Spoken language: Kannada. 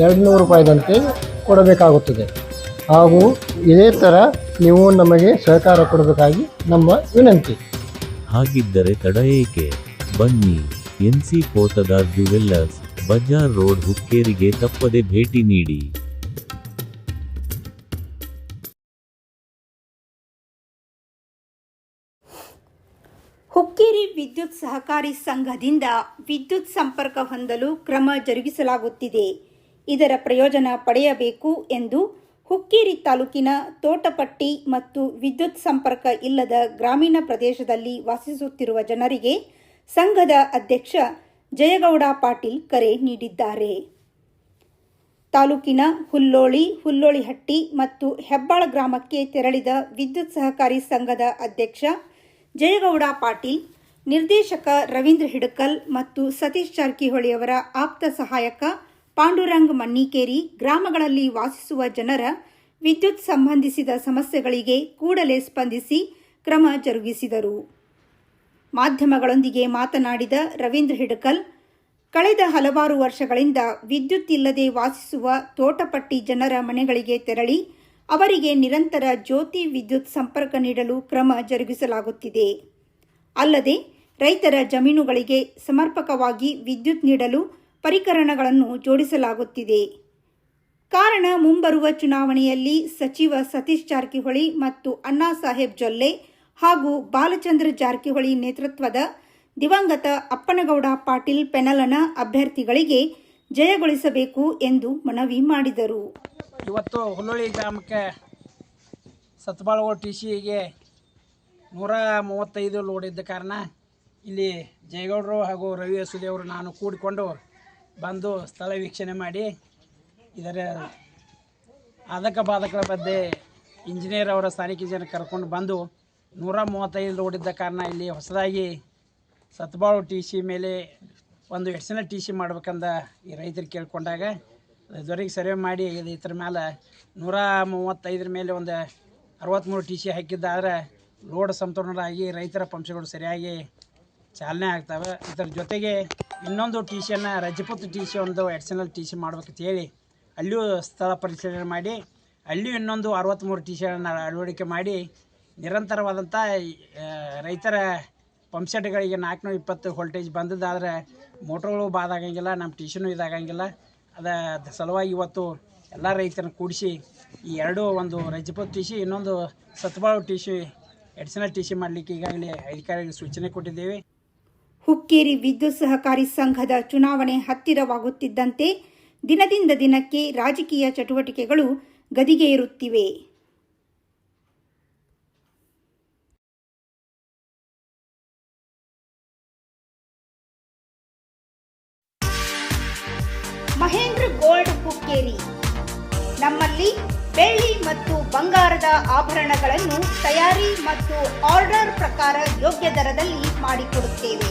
ಎರಡು ನೂರು ರೂಪಾಯಿದಂತೆ ಕೊಡಬೇಕಾಗುತ್ತದೆ. ಹಾಗೂ ಇದೇ ಥರ ನೀವು ನಮಗೆ ಸಹಕಾರ ಕೊಡಬೇಕಾಗಿ ನಮ್ಮ ವಿನಂತಿ. ಹಾಗಿದ್ದರೆ ತಡ ಏಕೆ? ಬನ್ನಿ NC Potdar jewellers Bazar road ಹುಕ್ಕೇರಿಗೆ ತಪ್ಪದೆ ಭೇಟಿ ನೀಡಿ. ಹುಕ್ಕೇರಿ ವಿದ್ಯುತ್ ಸಹಕಾರಿ ಸಂಘದಿಂದ ವಿದ್ಯುತ್ ಸಂಪರ್ಕ ಹೊಂದಲು ಕ್ರಮ ಜರುಗಿಸಲಾಗುತ್ತಿದೆ. ಇದರ ಪ್ರಯೋಜನ ಪಡೆಯಬೇಕು ಎಂದು ಹುಕ್ಕೇರಿ ತಾಲೂಕಿನ ತೋಟಪಟ್ಟಿ ಮತ್ತು ವಿದ್ಯುತ್ ಸಂಪರ್ಕ ಇಲ್ಲದ ಗ್ರಾಮೀಣ ಪ್ರದೇಶದಲ್ಲಿ ವಾಸಿಸುತ್ತಿರುವ ಜನರಿಗೆ ಸಂಘದ ಅಧ್ಯಕ್ಷ ಜಯಗೌಡ ಪಾಟೀಲ್ ಕರೆ ನೀಡಿದ್ದಾರೆ. ತಾಲೂಕಿನ ಹುಲ್ಲೋಳಿ, ಹುಲ್ಲೋಳಿಹಟ್ಟಿ ಮತ್ತು ಹೆಬ್ಬಾಳ ಗ್ರಾಮಕ್ಕೆ ತೆರಳಿದ ವಿದ್ಯುತ್ ಸಹಕಾರಿ ಸಂಘದ ಅಧ್ಯಕ್ಷ ಜಯಗೌಡ ಪಾಟೀಲ್, ನಿರ್ದೇಶಕ ರವೀಂದ್ರ ಹಿಡಕಲ್ ಮತ್ತು ಸತೀಶ್ ಜಾರಕಿಹೊಳಿಯವರ ಆಪ್ತ ಸಹಾಯಕ ಪಾಂಡುರಂಗ್ ಮನ್ನಿಕೇರಿ ಗ್ರಾಮಗಳಲ್ಲಿ ವಾಸಿಸುವ ಜನರ ವಿದ್ಯುತ್ ಸಂಬಂಧಿಸಿದ ಸಮಸ್ಯೆಗಳಿಗೆ ಕೂಡಲೇ ಸ್ಪಂದಿಸಿ ಕ್ರಮ ಜರುಗಿಸಿದರು. ಮಾಧ್ಯಮಗಳೊಂದಿಗೆ ಮಾತನಾಡಿದ ರವೀಂದ್ರ ಹಿಡಕಲ್, ಕಳೆದ ಹಲವಾರು ವರ್ಷಗಳಿಂದ ವಿದ್ಯುತ್ ಇಲ್ಲದೆ ವಾಸಿಸುವ ತೋಟಪಟ್ಟಿ ಜನರ ಮನೆಗಳಿಗೆ ತೆರಳಿ ಅವರಿಗೆ ನಿರಂತರ ಜ್ಯೋತಿ ವಿದ್ಯುತ್ ಸಂಪರ್ಕ ನೀಡಲು ಕ್ರಮ ಜರುಗಿಸಲಾಗುತ್ತಿದೆ. ಅಲ್ಲದೆ ರೈತರ ಜಮೀನುಗಳಿಗೆ ಸಮರ್ಪಕವಾಗಿ ವಿದ್ಯುತ್ ನೀಡಲು ಪರಿಕರಣಗಳನ್ನು ಜೋಡಿಸಲಾಗುತ್ತಿದೆ. ಕಾರಣ ಮುಂಬರುವ ಚುನಾವಣೆಯಲ್ಲಿ ಸಚಿವ ಸತೀಶ್ ಜಾರಕಿಹೊಳಿ ಮತ್ತು ಅಣ್ಣಾ ಸಾಹೇಬ್ ಜೊಲ್ಲೆ ಹಾಗೂ ಬಾಲಚಂದ್ರ ಜಾರಕಿಹೊಳಿ ನೇತೃತ್ವದ ದಿವಂಗತ ಅಪ್ಪನಗೌಡ ಪಾಟೀಲ್ ಪೆನಲನ ಅಭ್ಯರ್ಥಿಗಳಿಗೆ ಜಯಗೊಳಿಸಬೇಕು ಎಂದು ಮನವಿ ಮಾಡಿದರು. ಇವತ್ತು ಹುಲ್ಲೊಳ್ಳಿ ಗ್ರಾಮಕ್ಕೆ ಸತ್ಬಾಳಗೋಳ ಟಿ ಸಿಗೆ ನೂರ ಮೂವತ್ತೈದು ಲೋಡ್ ಇದ್ದ ಕಾರಣ ಇಲ್ಲಿ ಜಯಗೌಡರು ಹಾಗೂ ರವಿ ಯಸುಲಿ ನಾನು ಕೂಡಿಕೊಂಡು ಬಂದು ಸ್ಥಳ ವೀಕ್ಷಣೆ ಮಾಡಿ ಇದರ ಆದಕ ಬಾಧಕಗಳ ಬಗ್ಗೆ ಇಂಜಿನಿಯರ್ ಅವರ ಸ್ಥಾನಿಕ ಜನ ಕರ್ಕೊಂಡು ಬಂದು ನೂರ ಮೂವತ್ತೈದು ಲೋಡ್ ಇದ್ದ ಕಾರಣ ಇಲ್ಲಿ ಹೊಸದಾಗಿ ಸತ್ಬಾಳು ಟಿ ಸಿ ಮೇಲೆ ಒಂದು ಎಡ್ಸನ ಟಿ ಸಿ ಮಾಡ್ಬೇಕಂದ ಈ ರೈತರು ಕೇಳ್ಕೊಂಡಾಗ ಇದುವರೆಗೆ ಸರ್ವೆ ಮಾಡಿ ಇದು ಇದ್ರ ಮೇಲೆ ನೂರ ಮೂವತ್ತೈದರ ಮೇಲೆ ಒಂದು ಅರವತ್ತ್ಮೂರು ಟಿ ಸಿ ಹಾಕಿದ್ದಾದ್ರೆ ಲೋಡ್ ಸಮತೋಲನರಾಗಿ ರೈತರ ಪಂಪ್ಸೆಗಳು ಸರಿಯಾಗಿ ಚಾಲನೆ ಆಗ್ತವೆ. ಇದರ ಜೊತೆಗೆ ಇನ್ನೊಂದು ಟಿ ಸಿಯನ್ನು ರಜಪೂತ್ ಟಿ ಸಿ ಒಂದು ಎಡ್ಸನಲ್ ಟಿ ಸಿ ಮಾಡ್ಬೇಕಂತ ಹೇಳಿ ಅಲ್ಲಿಯೂ ಸ್ಥಳ ಪರಿಶೀಲನೆ ಮಾಡಿ, ಅಲ್ಲಿಯೂ ಇನ್ನೊಂದು ಅರವತ್ತ್ಮೂರು ಟಿ ಸಿಗಳನ್ನು ಅಳವಡಿಕೆ ಮಾಡಿ ನಿರಂತರವಾದಂಥ ರೈತರ ಪಂಪ್ಸೆಟ್ಗಳಿಗೆ ನಾಲ್ಕುನೂರ ಇಪ್ಪತ್ತು ವೋಲ್ಟೇಜ್ ಬಂದದ್ದಾದರೆ ಮೋಟ್ರ್ಗಳು ಬಾದಾಗಂಗಿಲ್ಲ, ನಮ್ಮ ಟಿ ಸಿನೂ ಇದಾಗಂಗಿಲ್ಲ. ಅದ ಸಲುವಾಗಿ ಇವತ್ತು ಎಲ್ಲ ರೈತರನ್ನ ಕೂಡಿಸಿ ಈ ಎರಡು ಒಂದು ರಜಪೂತ್ ಟಿ ಸಿ ಇನ್ನೊಂದು ಸತ್ಬಾಳು T C additional T C ಮಾಡಲಿಕ್ಕೆ ಈಗಾಗಲೇ ಅಧಿಕಾರಿಗಳಿಗೆ ಸೂಚನೆ ಕೊಟ್ಟಿದ್ದೇವೆ. ಹುಕ್ಕೇರಿ ವಿದ್ಯುತ್ ಸಹಕಾರಿ ಸಂಘದ ಚುನಾವಣೆ ಹತ್ತಿರವಾಗುತ್ತಿದ್ದಂತೆ ದಿನದಿಂದ ದಿನಕ್ಕೆ ರಾಜಕೀಯ ಚಟುವಟಿಕೆಗಳು ಗದಿಗೆಯೇರುತ್ತಿವೆ ಮಹೇಂದ್ರ ಗೋಲ್ಡ್ ಹುಕ್ಕೇರಿ. ನಮ್ಮಲ್ಲಿ ಬೆಳ್ಳಿ ಮತ್ತು ಬಂಗಾರದ ಆಭರಣಗಳನ್ನು ತಯಾರಿ ಮತ್ತು ಆರ್ಡರ್ ಪ್ರಕಾರ ಯೋಗ್ಯ ದರದಲ್ಲಿ ಮಾಡಿಕೊಡುತ್ತೇವೆ.